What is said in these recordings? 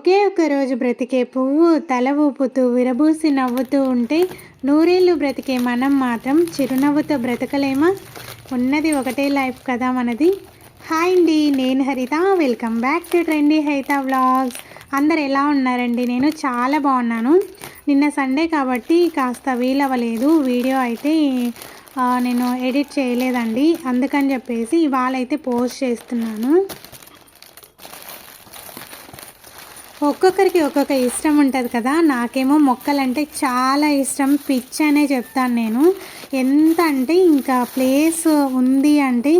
ఒకే ఒక రోజు బ్రతికే పువ్వు తల ఊపుతూ విరబూసి నవ్వుతూ ఉంటే నూరేళ్ళు బ్రతికే మనం మాత్రం చిరునవ్వుతో బ్రతకలేమా? ఉన్నది ఒకటే లైఫ్ కదా మనది. హాయ్ అండి నేను Haritha. Welcome back to trendy Haritha vlogs. అందరు ఎలా ఉన్నారండి? నేను చాలా బాగున్నాను. నిన్న సండే కాబట్టి కాస్త వీలవ్వలేదు. వీడియో అయితే నేను ఎడిట్ చేయలేదండి. అందుకని చెప్పేసి ఇవాళ అయితే పోస్ట్ చేస్తున్నాను. ఒక్కొక్కరికి ఒక్కొక్క ఇష్టం ఉంటుంది కదా. నాకేమో మొక్కలంటే చాలా ఇష్టం. పిచ్ అనే చెప్తాను నేను. ఎంత అంటే ఇంకా ప్లేస్ ఉంది అంటే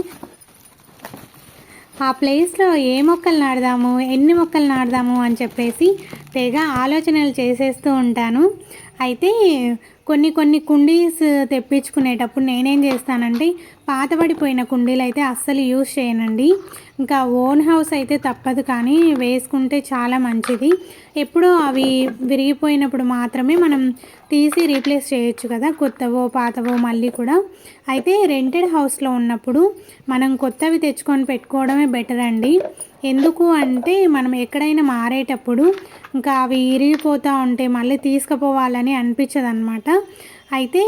ఆ ప్లేస్లో ఏ మొక్కలు నాడదాము ఎన్ని మొక్కలు నాడదాము అని చెప్పేసి తెగ ఆలోచనలు చేసేస్తూ ఉంటాను. అయితే కొన్ని కొన్ని కుండీస్ తెప్పించుకునేటప్పుడు నేనేం చేస్తానంటే పాతబడిపోయిన కుండీలు అయితే అస్సలు యూజ్ చేయనండి. ఇంకా ఓన్ హౌస్ అయితే తప్పదు కానీ వేసుకుంటే చాలా మంచిది. ఎప్పుడో అవి విరిగిపోయినప్పుడు మాత్రమే మనం తీసి రీప్లేస్ చేయొచ్చు కదా కొత్తవో పాతవో మళ్ళీ కూడా. అయితే రెంటెడ్ హౌస్లో ఉన్నప్పుడు మనం కొత్తవి తెచ్చుకొని పెట్టుకోవడమే బెటర్ అండి ఎందుకు అంటే మనం ఎక్కడైనా మారేటప్పుడు ఇంకా అవి ఇరిగిపోతూ ఉంటే మళ్ళీ తీసుకుపోవాలని అనిపించదు అనమాట అయితే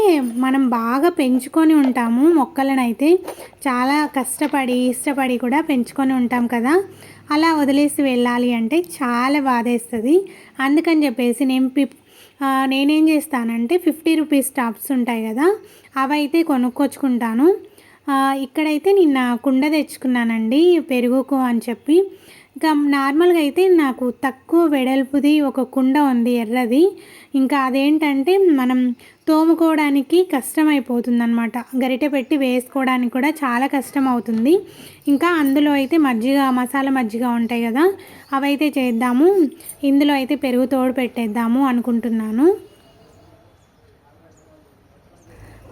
మనం బాగా పెంచుకొని ఉంటాము మొక్కలను అయితే చాలా కష్టపడి ఇష్టపడి కూడా పెంచుకొని ఉంటాం కదా. అలా వదిలేసి వెళ్ళాలి అంటే చాలా బాధేస్తుంది. అందుకని చెప్పేసి నేను పిప్ నేనేం చేస్తానంటే ఫిఫ్టీ రూపీస్ టాప్స్ ఉంటాయి కదా అవైతే కొనుక్కొచ్చుకుంటాను. ఇక్కడైతే నిన్న కుండ తెచ్చుకున్నానండి పెరుగుకు అని చెప్పి. ఇంకా నార్మల్గా అయితే నాకు తక్కువ వెడల్పుది ఒక కుండ ఉంది ఎర్రది. ఇంకా అదేంటంటే మనం తోముకోవడానికి కష్టమైపోతుందనమాట గరిటె పెట్టి వేసుకోవడానికి కూడా చాలా కష్టం అవుతుంది ఇంకా అందులో అయితే మజ్జిగ మసాలా మజ్జిగ ఉంటాయి కదా అవైతే చేద్దాము. ఇందులో అయితే పెరుగు తోడు పెట్టేద్దాము అనుకుంటున్నాను.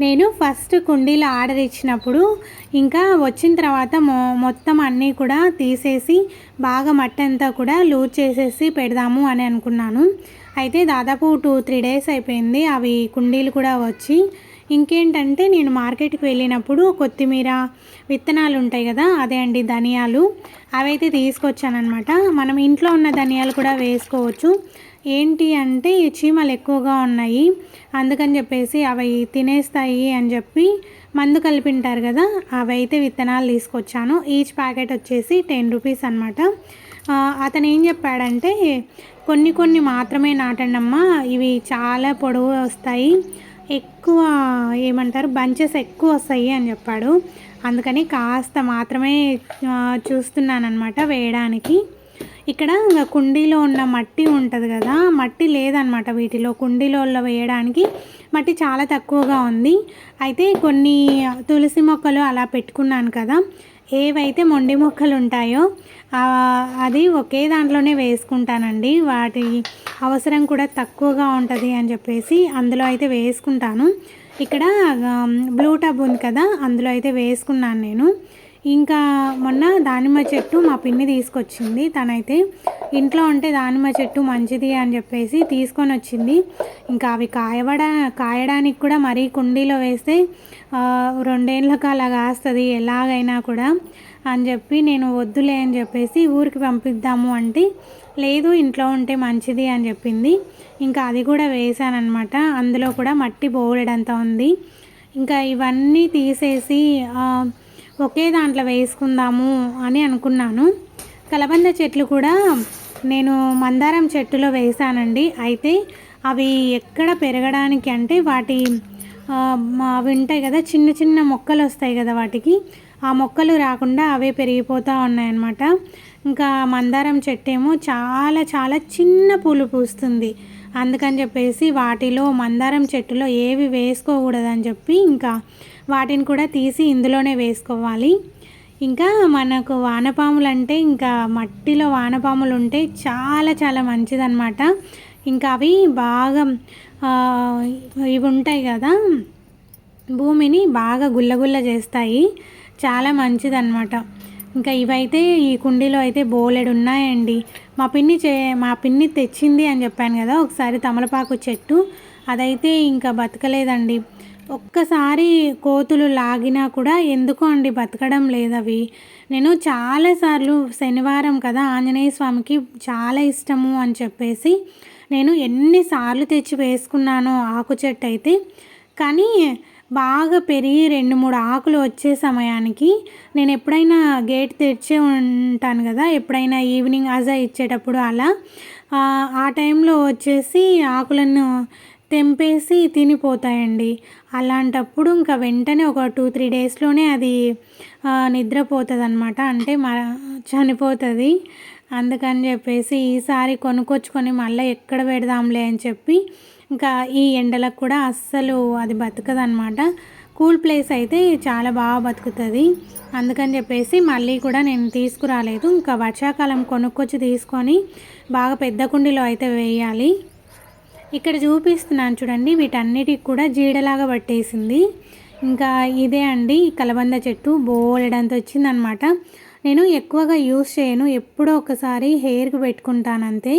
నేను ఫస్ట్ కుండీలు ఆర్డర్ ఇచ్చినప్పుడు ఇంకా వచ్చిన తర్వాత మొ మొత్తం అన్నీ కూడా తీసేసి బాగా మట్టి అంతా కూడా లూజ్ చేసేసి పెడదాము అని అనుకున్నాను. అయితే దాదాపు టూ త్రీ డేస్ అయిపోయింది అవి కుండీలు కూడా వచ్చి ఇంకేంటంటే నేను మార్కెట్కి వెళ్ళినప్పుడు కొత్తిమీర విత్తనాలు ఉంటాయి కదా అదే అండి ధనియాలు. అవైతే తీసుకొచ్చానమాట మనం ఇంట్లో ఉన్న ధనియాలు కూడా వేసుకోవచ్చు. ఏంటి అంటే చీమలు ఎక్కువగా ఉన్నాయి. అందుకని చెప్పేసి అవి తినేస్తాయి అని చెప్పి మందు కలిపింటారు కదా అవైతే విత్తనాలు తీసుకొచ్చాను. ఈచ్ ప్యాకెట్ వచ్చేసి టెన్ రూపీస్ అనమాట అతను ఏం చెప్పాడంటే కొన్ని కొన్ని మాత్రమే నాటండమ్మా ఇవి చాలా పొడవు వస్తాయి. ఎక్కువ ఏమంటారు బంచెస్ ఎక్కువ వస్తాయి అని చెప్పాడు. అందుకని కాస్త మాత్రమే చూస్తున్నానమాట వేయడానికి. ఇక్కడ కుండీలో ఉన్న మట్టి ఉంటుంది కదా మట్టి లేదనమాట వీటిలో. కుండీలో వేయడానికి మట్టి చాలా తక్కువగా ఉంది. అయితే కొన్ని తులసి మొక్కలు అలా పెట్టుకున్నాను కదా ఏవైతే మొండి మొక్కలు ఉంటాయో అది ఒకే దాంట్లోనే వేసుకుంటానండి. వాటి అవసరం కూడా తక్కువగా ఉంటుంది అని చెప్పేసి అందులో అయితే వేసుకుంటాను. ఇక్కడ బ్లూ టబ్ ఉంది కదా అందులో అయితే వేసుకున్నాను నేను. ఇంకా మొన్న దానిమ్మ చెట్టు మా పిన్ని తీసుకొచ్చింది. తనైతే ఇంట్లో ఉంటే దానిమ్మ చెట్టు మంచిది అని చెప్పేసి తీసుకొని వచ్చింది. ఇంకా అవి కాయవడా కాయడానికి కూడా మరీ కుండీలో వేస్తే రెండేళ్ళకు రెండేళ్ళకి అలా కాస్తుంది ఎలాగైనా కూడా. అని చెప్పి నేను వద్దులే అని చెప్పేసి ఊరికి పంపిద్దాము అంటే లేదు ఇంట్లో ఉంటే మంచిది అని చెప్పింది. ఇంకా అది కూడా వేసానమాట అందులో కూడా మట్టి బోలెడంత ఉంది. ఇంకా ఇవన్నీ తీసేసి ఒకే దాంట్లో వేసుకుందాము అని అనుకున్నాను. కలబంద చెట్లు కూడా నేను మందారం చెట్టులో వేసానండి అయితే అవి ఎక్కడ పెరగడానికి అంటే వాటి మా- అవి ఉంటాయి కదా చిన్న చిన్న మొక్కలు వస్తాయి కదా వాటికి ఆ మొక్కలు రాకుండా అవే పెరిగిపోతూ ఉన్నాయన్నమాట. ఇంకా మందారం చెట్టు ఏమో చాలా చాలా చిన్న పూలు పూస్తుంది. అందుకని చెప్పేసి వాటిలో మందారం చెట్టులో ఏవి వేసుకోకూడదని చెప్పి ఇంకా వాటిని కూడా తీసి ఇందులోనే వేసుకోవాలి. ఇంకా మనకు వానపాములు అంటే ఇంకా మట్టిలో వానపాములు ఉంటే చాలా చాలా మంచిదన్నమాట. ఇంకా అవి బాగా ఇవి ఉంటాయి కదా భూమిని బాగా గుల్లగుల్ల చేస్తాయి. చాలా మంచిదన్నమాట. ఇంకా ఇవైతే ఈ కుండీలో అయితే బోలెడు ఉన్నాయండి. మా పిన్ని చే మా పిన్ని తెచ్చింది అని చెప్పాను కదా ఒకసారి తమలపాకు చెట్టు. అదైతే ఇంకా బతకలేదండి. ఒక్కసారి కోతులు లాగినా కూడా ఎందుకో అండి బతకడం లేదు అవి నేను చాలాసార్లు శనివారం కదా ఆంజనేయ స్వామికి చాలా ఇష్టము అని చెప్పేసి నేను ఎన్నిసార్లు తెచ్చి వేసుకున్నానో ఆకు చెట్టు అయితే. కానీ బాగా పెరిగి రెండు మూడు ఆకులు వచ్చే సమయానికి నేను ఎప్పుడైనా గేట్ తెరిచే ఉంటాను కదా ఎప్పుడైనా ఈవినింగ్ అజా ఇచ్చేటప్పుడు అలా ఆ టైంలో వచ్చేసి ఆకులను తెంపేసి తినిపోతాయండి. అలాంటప్పుడు ఇంకా వెంటనే ఒక టూ త్రీ డేస్లోనే అది నిద్రపోతుంది అనమాట అంటే మ చనిపోతుంది. అందుకని చెప్పేసి ఈసారి కొనుక్కొచ్చుకొని మళ్ళీ ఎక్కడ పెడదాంలే అని చెప్పి ఇంకా ఈ ఎండలకు కూడా అస్సలు అది బతకదనమాట కూల్ ప్లేస్ అయితే చాలా బాగా బతుకుతుంది. అందుకని చెప్పేసి మళ్ళీ కూడా నేను తీసుకురాలేదు. ఇంకా వర్షాకాలం కొనుక్కొచ్చి తీసుకొని బాగా పెద్ద కుండీలో అయితే వేయాలి. ఇక్కడ చూపిస్తున్నాను చూడండి వీటన్నిటికి కూడా జీడలాగా పట్టేసింది. ఇంకా ఇదే అండి కలబంద చెట్టు బోలెడంత వచ్చిందనమాట నేను ఎక్కువగా యూస్ చేయను ఎప్పుడో ఒకసారి హెయిర్కి పెట్టుకుంటాను అంతే.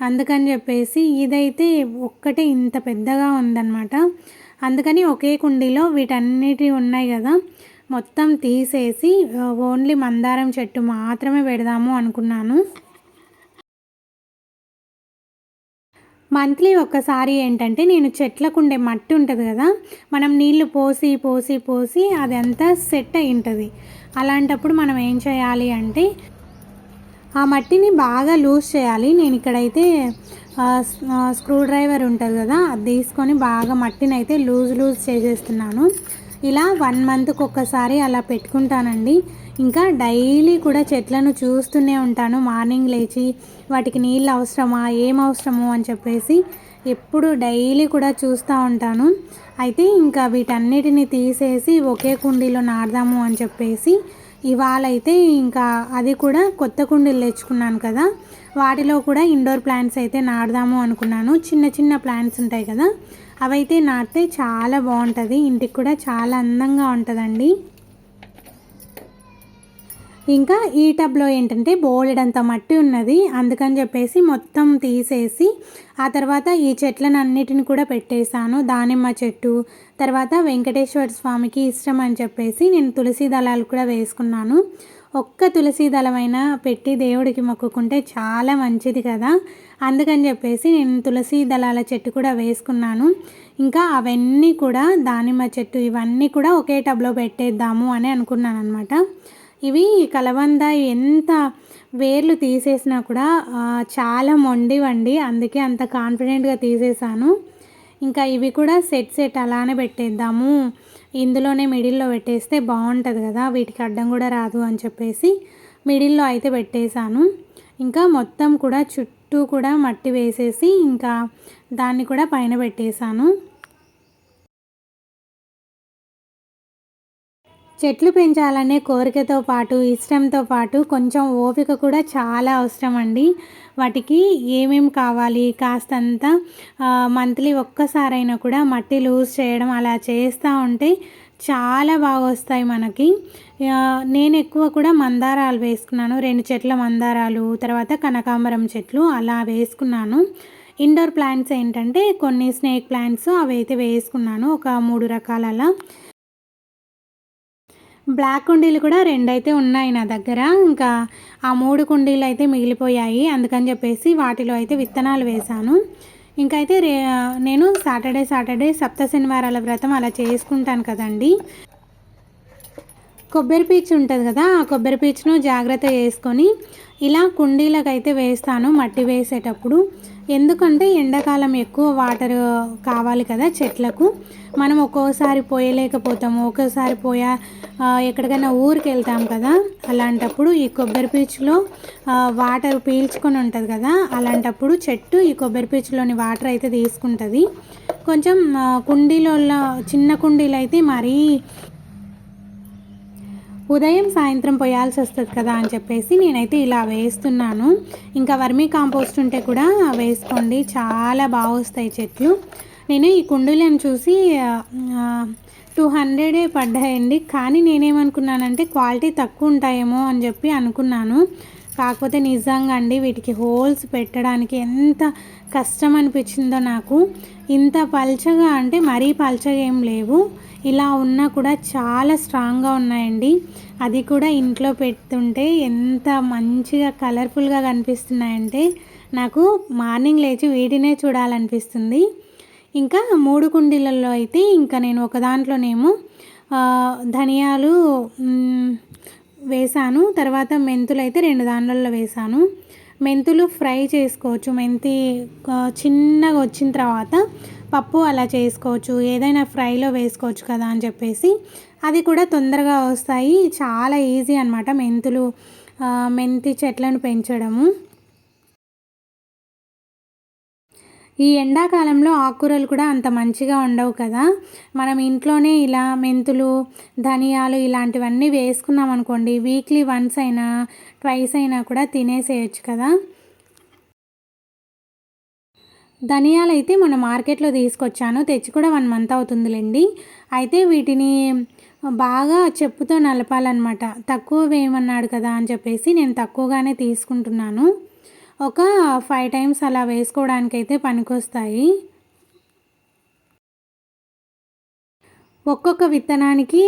అందుకని చెప్పేసి ఇదైతే ఒక్కటే ఇంత పెద్దగా ఉందన్నమాట. అందుకని ఒకే కుండీలో వీటన్నిటి ఉన్నాయి కదా మొత్తం తీసేసి ఓన్లీ మందారం చెట్టు మాత్రమే పెడదాము అనుకున్నాను. మంత్లీ ఒక్కసారి ఏంటంటే నేను చెట్లకు ఉండే మట్టి ఉంటుంది కదా మనం నీళ్ళు పోసి పోసి పోసి అదంతా సెట్ అయి ఉంటుంది. అలాంటప్పుడు మనం ఏం చేయాలి అంటే ఆ మట్టిని బాగా లూజ్ చేయాలి. నేను ఇక్కడైతే స్క్రూ డ్రైవర్ ఉంటుంది కదా అది తీసుకొని బాగా మట్టిని అయితే లూజ్ లూజ్ చేసేస్తున్నాను. ఇలా వన్ మంత్కి ఒక్కసారి అలా పెట్టుకుంటానండి. ఇంకా డైలీ కూడా చెట్లను చూస్తూనే ఉంటాను. మార్నింగ్ లేచి వాటికి నీళ్ళు అవసరమా ఏం అవసరమో అని చెప్పేసి ఎప్పుడు డైలీ కూడా చూస్తూ ఉంటాను. అయితే ఇంకా వీటన్నిటిని తీసేసి ఒకే కుండీలో నాడదాము అని చెప్పేసి ఇవాళ అయితే ఇంకా అది కూడా కొత్త కుండీలు తెచ్చుకున్నాను కదా. వాటిలో కూడా ఇండోర్ ప్లాంట్స్ అయితే నాడదాము అనుకున్నాను. చిన్న చిన్న ప్లాంట్స్ ఉంటాయి కదా. అవైతే నాటితే చాలా బాగుంటుంది. ఇంటికి కూడా చాలా అందంగా ఉంటుందండి. ఇంకా ఈ టబ్లో ఏంటంటే బోలెడంత మట్టి ఉన్నది. అందుకని చెప్పేసి మొత్తం తీసేసి ఆ తర్వాత ఈ చెట్లను అన్నిటిని కూడా పెట్టేశాను. దానిమ్మ చెట్టు తర్వాత వెంకటేశ్వర స్వామికి ఇష్టం అని చెప్పేసి నేను తులసి దళాలు కూడా వేసుకున్నాను. ఒక్క తులసి దళమైనా పెట్టి దేవుడికి మొక్కుకుంటే చాలా మంచిది కదా. అందుకని చెప్పేసి నేను తులసి దళాల చెట్టు కూడా వేసుకున్నాను. ఇంకా అవన్నీ కూడా దానిమ్మ చెట్టు ఇవన్నీ కూడా ఒకే టబ్లో పెట్టేద్దాము అని అనుకున్నాను అనమాట ఇవి కలబంద ఎంత వేర్లు తీసేసినా కూడా చాలా మొండివండి. అందుకే అంత కాన్ఫిడెంట్గా తీసేసాను ఇంకా ఇవి కూడా సెట్ సెట్ అలానే పెట్టేద్దాము. ఇందులోనే మిడిల్లో పెట్టేస్తే బాగుంటుంది కదా వీటికి అడ్డం కూడా రాదు అని చెప్పేసి మిడిల్లో అయితే పెట్టేశాను. ఇంకా మొత్తం కూడా చుట్టూ కూడా మట్టి వేసేసి ఇంకా దాన్ని కూడా పైన పెట్టేశాను. చెట్లు పెంచాలనే కోరికతో పాటు ఇష్టంతో పాటు కొంచెం ఓపిక కూడా చాలా అవసరం అండి. వాటికి ఏమేమి కావాలి? కాస్తంత మంత్లీ ఒక్కసారైనా కూడా మట్టి లూజ్ చేయడం అలా చేస్తూ ఉంటే చాలా బాగా వస్తాయి మనకి నేను ఎక్కువ కూడా మందారాలు వేసుకున్నాను. రెండు చెట్ల మందారాలు తర్వాత కనకాంబరం చెట్లు అలా వేసుకున్నాను. ఇండోర్ ప్లాంట్స్ ఏంటంటే కొన్ని స్నేక్ ప్లాంట్స్ అవి అయితే వేసుకున్నాను. ఒక మూడు రకాల బ్లాక్ కుండీలు కూడా రెండు అయితే ఉన్నాయి నా దగ్గర. ఇంకా ఆ మూడు కుండీలు అయితే మిగిలిపోయాయి. అందుకని చెప్పేసి వాటిలో అయితే విత్తనాలు వేశాను. అయితే రే నేను సాటర్డే సాటర్డే సప్త శనివారాల వ్రతం అలా చేసుకుంటాను కదండి. కొబ్బరి పీచు ఉంటుంది కదా ఆ కొబ్బరి పీచును జాగ్రత్త చేసుకొని ఇలా కుండీలకు అయితే వేస్తాను మట్టి వేసేటప్పుడు. ఎందుకంటే ఎండాకాలం ఎక్కువ వాటర్ కావాలి కదా చెట్లకు. మనం ఒక్కోసారి పోయలేకపోతాము ఒక్కోసారి పోయా ఎక్కడికైనా ఊరికి వెళ్తాం కదా అలాంటప్పుడు ఈ కొబ్బరి పీచులో వాటర్ పీల్చుకొని ఉంటుంది కదా అలాంటప్పుడు చెట్టు ఈ కొబ్బరి పీచులోని వాటర్ అయితే తీసుకుంటుంది. కొంచెం కుండీలలో చిన్న కుండీలు అయితే మరీ ఉదయం సాయంత్రం పోయాల్సి వస్తుంది కదా అని చెప్పేసి నేనైతే ఇలా వేస్తున్నాను. ఇంకా వర్మీ కాంపోస్ట్ ఉంటే కూడా వేసుకోండి. చాలా బాగా వస్తాయి చెట్లు. నేను ఈ కుండీలను చూసి టూ హండ్రెడే పడ్డాయండి. కానీ నేనేమనుకున్నానంటే క్వాలిటీ తక్కువ ఉంటాయేమో అని చెప్పి అనుకున్నాను. కాకపోతే నిజంగా అండి వీటికి హోల్స్ పెట్టడానికి ఎంత కష్టం అనిపించిందో నాకు. ఇంత పల్చగా అంటే మరీ పల్చగా ఏం లేవు. ఇలా ఉన్నా కూడా చాలా స్ట్రాంగ్గా ఉన్నాయండి. అది కూడా ఇంట్లో పెడుతుంటే ఎంత మంచిగా కలర్ఫుల్గా కనిపిస్తున్నాయంటే నాకు మార్నింగ్ లేచి వీటినే చూడాలనిపిస్తుంది. ఇంకా మూడు కుండీలలో అయితే ఇంకా నేను ఒక దాంట్లోనేమో ధనియాలు వేసాను. తర్వాత మెంతులు అయితే రెండు దాంట్లలో వేసాను. మెంతులు ఫ్రై చేసుకోవచ్చు. మెంతి చిన్నగా వచ్చిన తర్వాత పప్పు అలా చేసుకోవచ్చు. ఏదైనా ఫ్రైలో వేసుకోవచ్చు కదా అని చెప్పేసి. అది కూడా తొందరగా వస్తాయి. చాలా ఈజీ అనమాట మెంతులు మెంతి చెట్లను పెంచడము. ఈ ఎండాకాలంలో ఆకుకూరలు కూడా అంత మంచిగా ఉండవు కదా? మనం ఇంట్లోనే ఇలా మెంతులు ధనియాలు ఇలాంటివన్నీ వేసుకున్నాం అనుకోండి వీక్లీ వన్స్ అయినా ట్వైస్ అయినా కూడా తినేసేయచ్చు కదా? ధనియాలు అయితే మొన్న మార్కెట్లో తీసుకొచ్చాను తెచ్చి కూడా వన్ మంత్ అవుతుందిలేండి. అయితే వీటిని బాగా చెప్పుతో నలపాలన్నమాట. తక్కువ వేయమన్నాడు కదా అని చెప్పేసి నేను తక్కువగానే తీసుకుంటున్నాను. ఒక ఫైవ్ టైమ్స్ అలా వేసుకోవడానికి అయితే పనికొస్తాయి. ఒక్కొక్క విత్తనానికి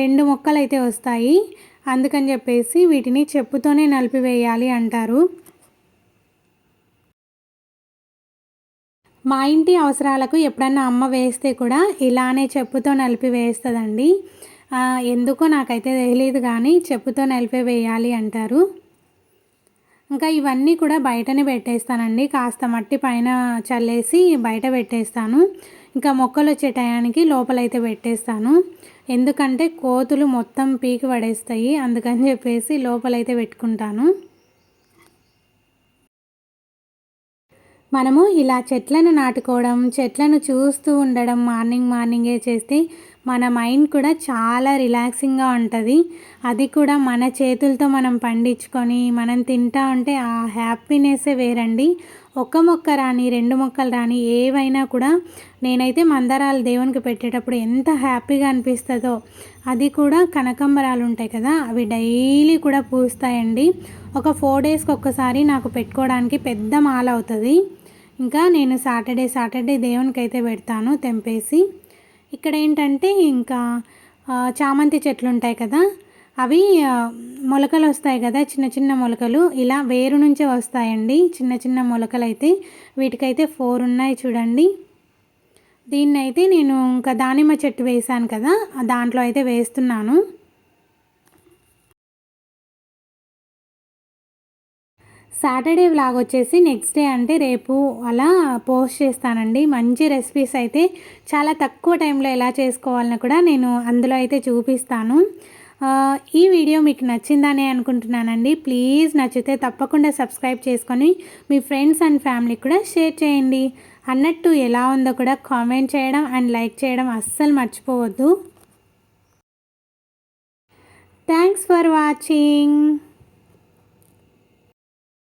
రెండు మొక్కలు అయితే వస్తాయి. అందుకని చెప్పేసి వీటిని చెప్పుతోనే నలిపివేయాలి అంటారు. మా ఇంటి అవసరాలకు ఎప్పుడన్నా అమ్మ వేస్తే కూడా ఇలానే చెప్పుతో నలిపి వేస్తుందండి ఎందుకో నాకైతే తెలియదు కానీ చెప్పుతో నలిపి వేయాలి అంటారు. ఇంకా ఇవన్నీ కూడా బయటనే పెట్టేస్తానండి. కాస్త మట్టి పైన చల్లేసి బయట పెట్టేస్తాను. ఇంకా మొక్కలు వచ్చే టయానికి లోపలైతే పెట్టేస్తాను. ఎందుకంటే కోతులు మొత్తం పీకి పడేస్తాయి. అందుకని చెప్పేసి లోపలైతే పెట్టుకుంటాను. మనము ఇలా చెట్లను నాటుకోవడం చెట్లను చూస్తూ ఉండడం మార్నింగ్ మార్నింగే చేస్తే మన మైండ్ కూడా చాలా రిలాక్సింగ్గా ఉంటుంది. అది కూడా మన చేతులతో మనం పండించుకొని మనం తింటా ఉంటే ఆ హ్యాపీనెస్సే వేరండి. ఒక్క మొక్క రాని రెండు మొక్కలు రాని ఏవైనా కూడా నేనైతే మందారాలు దేవునికి పెట్టేటప్పుడు ఎంత హ్యాపీగా అనిపిస్తుందో అది కూడా కనకంబరాలు ఉంటాయి కదా అవి డైలీ కూడా పూస్తాయండి. ఒక ఫోర్ డేస్కి ఒక్కసారి నాకు పెట్టుకోవడానికి పెద్ద మాల అవుతుంది ఇంకా నేను సాటర్డే సాటర్డే దేవునికి అయితే పెడతాను తెంపేసి. ఇక్కడ ఏంటంటే ఇంకా చామంతి చెట్లు ఉంటాయి కదా అవి మొలకలు వస్తాయి కదా చిన్న చిన్న మొలకలు. ఇలా వేరు నుంచే వస్తాయండి చిన్న చిన్న మొలకలు అయితే వీటికైతే ఫోర్ ఉన్నాయి చూడండి. దీన్నైతే నేను ఇంకా దానిమ్మ చెట్టు వేసాను కదా దాంట్లో అయితే వేస్తున్నాను. సాటర్డే వ్లాగ్ వచ్చేసి నెక్స్ట్ డే అంటే రేపు అలా పోస్ట్ చేస్తానండి. మంచి రెసిపీస్ అయితే చాలా తక్కువ టైంలో ఎలా చేసుకోవాలని కూడా నేను అందులో అయితే చూపిస్తాను. ఈ వీడియో మీకు నచ్చిందని అనుకుంటున్నానండి. ప్లీజ్ నచ్చితే తప్పకుండా సబ్స్క్రైబ్ చేసుకొని మీ ఫ్రెండ్స్ అండ్ ఫ్యామిలీకి కూడా షేర్ చేయండి. అన్నట్టు ఎలా ఉందో కూడా కామెంట్ చేయడం అండ్ లైక్ చేయడం అస్సలు మర్చిపోవద్దు. Thanks for watching.